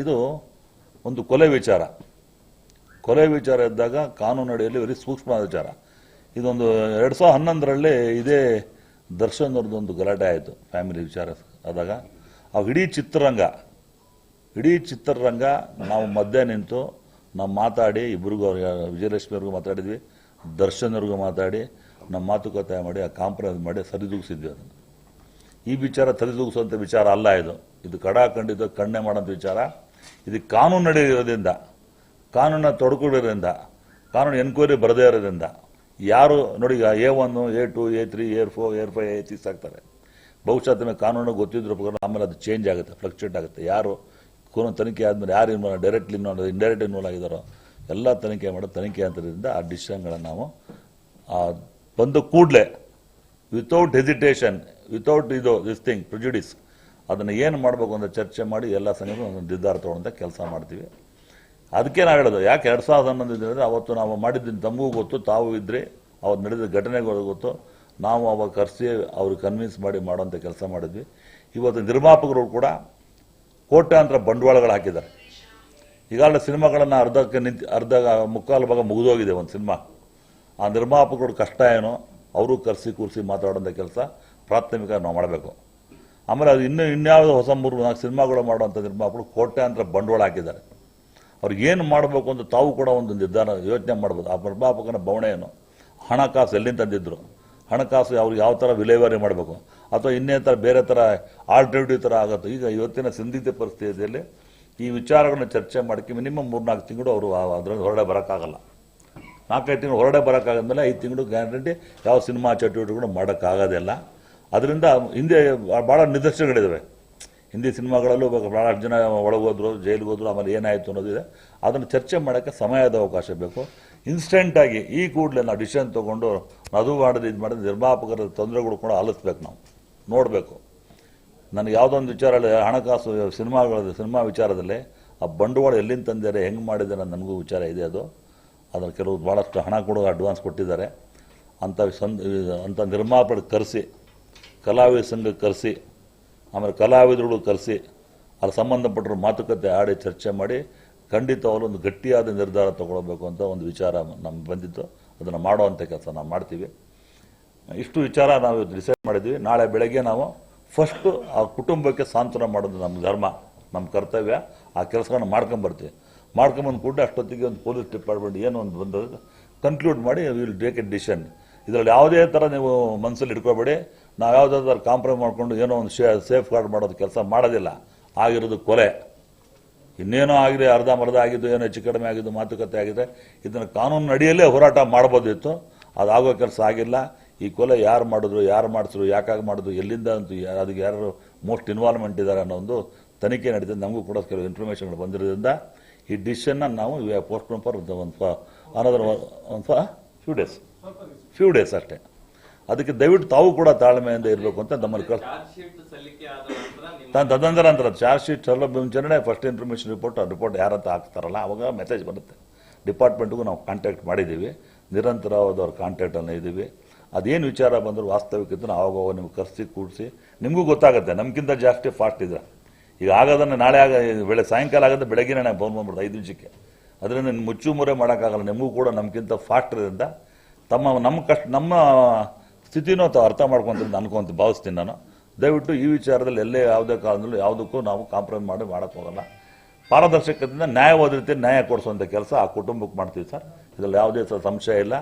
ಇದು ಒಂದು ಕೊಲೆ ವಿಚಾರ. ಕೊಲೆ ವಿಚಾರ ಇದ್ದಾಗ ಕಾನೂನು ಅಡಿಯಲ್ಲಿ ವೆರಿ ಸೂಕ್ಷ್ಮ ವಿಚಾರ. ಇದೊಂದು ಎರಡು ಸಾವಿರದ ಹನ್ನೊಂದರಲ್ಲಿ ಇದೇ ದರ್ಶನ್ ಒಂದು ಗಲಾಟೆ ಆಯಿತು, ಫ್ಯಾಮಿಲಿ ವಿಚಾರ ಆದಾಗ. ಆ ಇಡೀ ಚಿತ್ರರಂಗ ಇಡೀ ಚಿತ್ರರಂಗ ನಾವು ಮಧ್ಯೆ ನಿಂತು ನಾವು ಮಾತಾಡಿ ಇಬ್ಬರಿಗೂ ಅವ್ರಿಗೆ ವಿಜಯಲಕ್ಷ್ಮಿ ಅವ್ರಿಗೂ ಮಾತಾಡಿದ್ವಿ ದರ್ಶನ್ ಅವ್ರಿಗೂ ಮಾತಾಡಿ, ನಮ್ಮ ಮಾತುಕತೆ ಮಾಡಿ, ಆ ಕಾಂಪ್ರಮೈಸ್ ಮಾಡಿ ಸರಿದೂಗಿಸಿದ್ವಿ ಅದನ್ನು. ಈ ವಿಚಾರ ಸರಿದೂಗಿಸುವಂಥ ವಿಚಾರ ಅಲ್ಲ ಇದು. ಇದು ಕಡಾಖಂಡಿತ ಕಣ್ಣೆ ಮಾಡೋಂಥ ವಿಚಾರ. ಇದು ಕಾನೂನು ನಡೆಯೋದ್ರಿಂದ ಕಾನೂನ ತೊಡ್ಕೊಳ್ಳೋದ್ರಿಂದ ಕಾನೂನು ಎನ್ಕ್ವೈರಿ ಬರದೇ ಇರೋದ್ರಿಂದ, ಯಾರು ನೋಡಿ ಈಗ A one A two, A three A four A five, A six ಆಗ್ತಾರೆ. ಬಹುಶಃ ತಮಗೆ ಕಾನೂನು ಗೊತ್ತಿದ್ರು ಪ್ರಕಾರ ಆಮೇಲೆ ಅದು ಚೇಂಜ್ ಆಗುತ್ತೆ ಫ್ಲಕ್ಚುಯೇಟ್ ಆಗುತ್ತೆ. ಯಾರು ಕಾನೂನು ತನಿಖೆ ಆದಮೇಲೆ ಯಾರು involve directly involve indirect involve ಆಗಿದ್ದಾರೋ, ಎಲ್ಲ ತನಿಖೆ ಮಾಡೋ ತನಿಖೆ ಅಂತದ್ರಿಂದ ಆ ಡಿಸಿಷನ್ಗಳನ್ನು ನಾವು ಬಂದ ಕೂಡಲೇ ವಿತೌಟ್ ಹೆಸಿಟೇಷನ್ ವಿತೌಟ್ ಇದು ದಿಸ್ ಥಿಂಗ್ ಪ್ರಿಜುಡಿಸ್ ಅದನ್ನು ಏನು ಮಾಡಬೇಕು ಅಂತ ಚರ್ಚೆ ಮಾಡಿ ಎಲ್ಲ ಸಂಘಗಳು ಒಂದು ನಿರ್ಧಾರ ತೊಗೊಳ್ಳೋಂಥ ಕೆಲಸ ಮಾಡ್ತೀವಿ. ಅದಕ್ಕೆ ನಾವು ಹೇಳೋದು, ಯಾಕೆ ಎರಡು ಸಾವಿರದ ಹನ್ನೊಂದು ಇದ್ರೆ ಅವತ್ತು ನಾವು ಮಾಡಿದ್ದೀನಿ ತಮಗೂ ಗೊತ್ತು, ತಾವು ಇದ್ದರೆ ಅವತ್ತು ನಡೆದ ಘಟನೆಗಳು ಗೊತ್ತು. ನಾವು ಅವಾಗ ಕರೆಸಿ ಅವ್ರಿಗೆ ಕನ್ವಿನ್ಸ್ ಮಾಡಿ ಮಾಡೋಂಥ ಕೆಲಸ ಮಾಡಿದ್ವಿ. ಇವತ್ತು ನಿರ್ಮಾಪಕರು ಕೂಡ ಕೋಟ್ಯಾಂತರ ಬಂಡವಾಳಗಳು ಹಾಕಿದ್ದಾರೆ. ಈಗಾಗಲೇ ಸಿನಿಮಾಗಳನ್ನು ಅರ್ಧಕ್ಕೆ ನಿಂತು, ಅರ್ಧ ಮುಕ್ಕಾಲು ಭಾಗ ಮುಗಿದೋಗಿದೆ ಒಂದು ಸಿನಿಮಾ. ಆ ನಿರ್ಮಾಪಕರು ಕಷ್ಟ ಏನೋ, ಅವರು ಕರೆಸಿ ಕೂರಿಸಿ ಮಾತಾಡೋಂಥ ಕೆಲಸ ಪ್ರಾಥಮಿಕ ನಾವು ಮಾಡಬೇಕು. ಆಮೇಲೆ ಅದು ಇನ್ನೂ ಇನ್ಯಾವುದೋ ಹೊಸ ಮೂರು ನಾಲ್ಕು ಸಿನಿಮಾಗಳು ಮಾಡುವಂಥ ನಿರ್ಮಾಪಕರು ಕೋಟ್ಯಾಂತರ ಬಂಡವಾಳ ಹಾಕಿದ್ದಾರೆ. ಅವ್ರಿಗೆ ಏನು ಮಾಡಬೇಕು ಅಂತ ತಾವು ಕೂಡ ಒಂದು ನಿರ್ಧಾರ, ಯೋಚನೆ ಮಾಡ್ಬೋದು. ಆ ನಿರ್ಮಾಪಕನ ಬವಣೆ ಏನು ಹಣಕಾಸು ಎಲ್ಲಿಂದ ತಂದಿದ್ದರು ಹಣಕಾಸು ಅವ್ರಿಗೆ ಯಾವ ಥರ ವಿಲೇವಾರಿ ಮಾಡಬೇಕು? ಅಥವಾ ಇನ್ನೇ ಥರ ಬೇರೆ ಥರ ಆಲ್ಟರ್ನೇಟಿವ್ ಥರ ಆಗುತ್ತೆ? ಈಗ ಇವತ್ತಿನ ಸಂದಿಗ್ಧ ಪರಿಸ್ಥಿತಿಯಲ್ಲಿ ಈ ವಿಚಾರಗಳನ್ನ ಚರ್ಚೆ ಮಾಡೋಕ್ಕೆ ಮಿನಿಮಮ್ ಮೂರ್ನಾಲ್ಕು ತಿಂಗಳು ಅವರು ಅದರಲ್ಲಿ ಹೊರಡೆ ಬರೋಕ್ಕಾಗಲ್ಲ. ನಾಲ್ಕೈದು ತಿಂಗಳು ಹೊರಡೆ ಬರೋಕ್ಕಾಗದ್ಮೇಲೆ ಐದು ತಿಂಗಳು ಗ್ಯಾರಂಟಿ ಯಾವ ಸಿನಿಮಾ ಚಟುವಟಿಕೆಗಳು ಮಾಡೋಕ್ಕಾಗೋದಿಲ್ಲ ಅದರಿಂದ ಹಿಂದೆ ಭಾಳ ನಿದರ್ಶನಗಳಿದ್ದಾವೆ ಹಿಂದಿ ಸಿನಿಮಾಗಳಲ್ಲೂ ಭಾಳ ಜನ ಒಳಗೋದ್ರು ಜೈಲಿಗೆ ಹೋದ್ರು ಆಮೇಲೆ ಏನಾಯಿತು ಅನ್ನೋದಿದೆ. ಅದನ್ನು ಚರ್ಚೆ ಮಾಡೋಕ್ಕೆ ಸಮಯದ ಅವಕಾಶ ಬೇಕು. ಇನ್ಸ್ಟೆಂಟಾಗಿ ಈ ಕೂಡಲೇ ನಾವು ಡಿಸಿಷನ್ ತೊಗೊಂಡು ಅದು ಮಾಡೋದು ಇದು ಮಾಡಿದ್ರೆ ನಿರ್ಮಾಪಕರ ತೊಂದರೆಗಳು ಕೂಡ ಆಲಿಸ್ಬೇಕು ನಾವು. ನೋಡಬೇಕು. ನನಗೆ ಯಾವುದೊಂದು ವಿಚಾರ ಹಣಕಾಸು ಸಿನಿಮಾಗಳ ಸಿನಿಮಾ ವಿಚಾರದಲ್ಲಿ ಆ ಬಂಡವಾಳ ಎಲ್ಲಿಂದ ತಂದಿದ್ದಾರೆ, ಹೆಂಗೆ ಮಾಡಿದ್ದಾರೆ ನನಗೂ ವಿಚಾರ ಇದೆ ಅದು. ಅದನ್ನು ಕೆಲವು ಭಾಳಷ್ಟು ಹಣ ಕೂಡ ಅಡ್ವಾನ್ಸ್ ಕೊಟ್ಟಿದ್ದಾರೆ. ಅಂಥ ಸಂದ ಅಂಥ ನಿರ್ಮಾಪಕರು ಕರೆಸಿ ಕಲಾವಿದ ಸಂಘ ಕರೆಸಿ, ಆಮೇಲೆ ಕಲಾವಿದರುಗಳು ಕರೆಸಿ ಅಲ್ಲಿ ಸಂಬಂಧಪಟ್ಟರು ಮಾತುಕತೆ ಆಡಿ, ಚರ್ಚೆ ಮಾಡಿ ಖಂಡಿತವಾಗಲೂ ಒಂದು ಗಟ್ಟಿಯಾದ ನಿರ್ಧಾರ ತಗೊಳ್ಬೇಕು ಅಂತ ಒಂದು ವಿಚಾರ ನಮ್ಗೆ ಬಂದಿತ್ತು. ಅದನ್ನು ಮಾಡುವಂಥ ಕೆಲಸ ನಾವು ಮಾಡ್ತೀವಿ. ಇಷ್ಟು ವಿಚಾರ ನಾವು ಡಿಸೈಡ್ ಮಾಡಿದ್ವಿ. ನಾಳೆ ಬೆಳಗ್ಗೆ ನಾವು ಫಸ್ಟು ಆ ಕುಟುಂಬಕ್ಕೆ ಸಾಂತ್ವನ ಮಾಡೋದು ನಮ್ಮ ಧರ್ಮ, ನಮ್ಮ ಕರ್ತವ್ಯ. ಆ ಕೆಲಸಗಳನ್ನ ಮಾಡ್ಕೊಂಬರ್ತೀವಿ ಮಾಡ್ಕೊಂಬಂದು ಕೂಡ ಅಷ್ಟೊತ್ತಿಗೆ ಒಂದು ಪೊಲೀಸ್ ಡಿಪಾರ್ಟ್ಮೆಂಟ್ ಏನೋ ಒಂದು ಬಂದಾಗ ಕನ್ಕ್ಲೂಡ್ ಮಾಡಿ ವಿಲ್ ಟೇಕ್ ಎ ಡಿಸಿಷನ್ ಇದರಲ್ಲಿ ಯಾವುದೇ ಥರ ನೀವು ಮನಸ್ಸಲ್ಲಿ ಇಟ್ಕೋಬೇಡಿ. ನಾವು ಯಾವುದಾದ್ರು ಕಾಂಪ್ರಮೈಸ್ ಮಾಡಿಕೊಂಡು ಏನೋ ಒಂದು ಶೇ ಸೇಫ್ ಗಾರ್ಡ್ ಮಾಡೋದು ಕೆಲಸ ಮಾಡೋದಿಲ್ಲ. ಆಗಿರೋದು ಕೊಲೆ. ಇನ್ನೇನೋ ಆಗಿದೆ, ಅರ್ಧ ಮರ್ಧ ಆಗಿದ್ದು, ಏನೋ ಹೆಚ್ಚು ಕಡಿಮೆ ಆಗಿದ್ದು, ಮಾತುಕತೆ ಆಗಿದೆ. ಇದನ್ನು ಕಾನೂನು ಅಡಿಯಲ್ಲೇ ಹೋರಾಟ ಮಾಡ್ಬೋದಿತ್ತು ಅದಾಗೋ ಕೆಲಸ ಆಗಿಲ್ಲ. ಈ ಕೊಲೆ ಯಾರು ಮಾಡಿದ್ರು ಯಾರು ಮಾಡಿದ್ರು ಯಾಕಾಗಿ ಮಾಡಿದ್ರು, ಎಲ್ಲಿಂದ ಅಂತೂ ಅದಕ್ಕೆ ಯಾರು ಮೋಸ್ಟ್ ಇನ್ವಾಲ್ವ್ಮೆಂಟ್ ಇದ್ದಾರೆ ಅನ್ನೋ ಒಂದು ತನಿಖೆ ನಡೀತದೆ. ನಮಗೂ ಕೂಡ ಕೆಲವು ಇನ್ಫಾರ್ಮೇಷನ್ಗಳು ಬಂದಿರೋದ್ರಿಂದ ಈ ಡಿಸಿಷನ್ನ ನಾವು ಪೋಸ್ಟ್ ಫಾರ್ ಒಂದು ಅನದರ್ ಒಂದು ಫ್ಯೂ ಡೇಸ್ ಫ್ಯೂ ಡೇಸ್ ಅಷ್ಟೇ. ಅದಕ್ಕೆ ದಯವಿಟ್ಟು ತಾವು ಕೂಡ ತಾಳ್ಮೆಯಿಂದ ಇರಬೇಕು ಅಂತ ನಮ್ಮಲ್ಲಿ ಕಳ್ ತಾನು ತದನಂತರ ನಂತರ ಚಾರ್ಜ್ ಶೀಟ್ ಸೌಲಭ್ಯ ಮುಂಚೆನೇ ಫಸ್ಟ್ ಇನ್ಫಾರ್ಮೇಷನ್ ರಿಪೋರ್ಟ್ ಆ ರಿಪೋರ್ಟ್ ಯಾರಂತ ಹಾಕ್ತಾರಲ್ಲ ಅವಾಗ ಮೆಸೇಜ್ ಬರುತ್ತೆ. ಡಿಪಾರ್ಟ್ಮೆಂಟ್ಗೂ ನಾವು ಕಾಂಟ್ಯಾಕ್ಟ್ ಮಾಡಿದ್ದೀವಿ. ನಿರಂತರವಾದ ಅವ್ರ ಕಾಂಟ್ಯಾಕ್ಟಲ್ಲಿ ಇದ್ದೀವಿ. ಅದೇನು ವಿಚಾರ ಬಂದರೂ ವಾಸ್ತವಿಕತೆ ಆವಾಗ ನಿಮ್ಗೆ ಕರೆಸಿ ಕೂಡಿಸಿ. ನಿಮಗೂ ಗೊತ್ತಾಗುತ್ತೆ ನಮ್ಗಿಂತ ಜಾಸ್ತಿ ಫಾಸ್ಟ್ ಇದ್ರೆ. ಈಗ ಆಗೋದನ್ನು ನಾಳೆ ಆಗ ಬೆಳೆ ಸಾಯಂಕಾಲ ಆಗೋದು ಬೆಳಗ್ಗೆ ನಾನು ಫೋನ್ ಬಂದ್ಬಿಡ್ತು ಐದು ನಿಮಿಷಕ್ಕೆ. ಅದರಿಂದ ಮುಚ್ಚು ಮುರೆ ಮಾಡೋಕ್ಕಾಗಲ್ಲ ನಿಮಗೂ ಕೂಡ ನಮಗಿಂತ ಫಾಸ್ಟ್ ಇರೋದ್ರಿಂದ ತಮ್ಮ ನಮ್ಮ ಕಷ್ಟ ನಮ್ಮ ಸ್ಥಿತಿನೂ ಅಥವಾ ಅರ್ಥ ಮಾಡ್ಕೊಂತ ಅನ್ಕೊಂತ ಭಾವಿಸ್ತೀನಿ ನಾನು. ದಯವಿಟ್ಟು ಈ ವಿಚಾರದಲ್ಲಿ ಎಲ್ಲೇ ಯಾವುದೇ ಕಾಲದಲ್ಲೂ ಯಾವುದಕ್ಕೂ ನಾವು ಕಾಂಪ್ರಮೈಸ್ ಮಾಡಿ ಮಾಡೋಕ್ಕೆ ಹೋಗಲ್ಲ. ಪಾರದರ್ಶಕತೆಯಿಂದ ನ್ಯಾಯವಾದ ರೀತಿಯಲ್ಲಿ ನ್ಯಾಯ ಕೊಡಿಸುವಂಥ ಕೆಲಸ ಆ ಕುಟುಂಬಕ್ಕೆ ಮಾಡ್ತೀವಿ ಸರ್. ಇದರಲ್ಲಿ ಯಾವುದೇ ಸಹ ಸಂಶಯ ಇಲ್ಲ.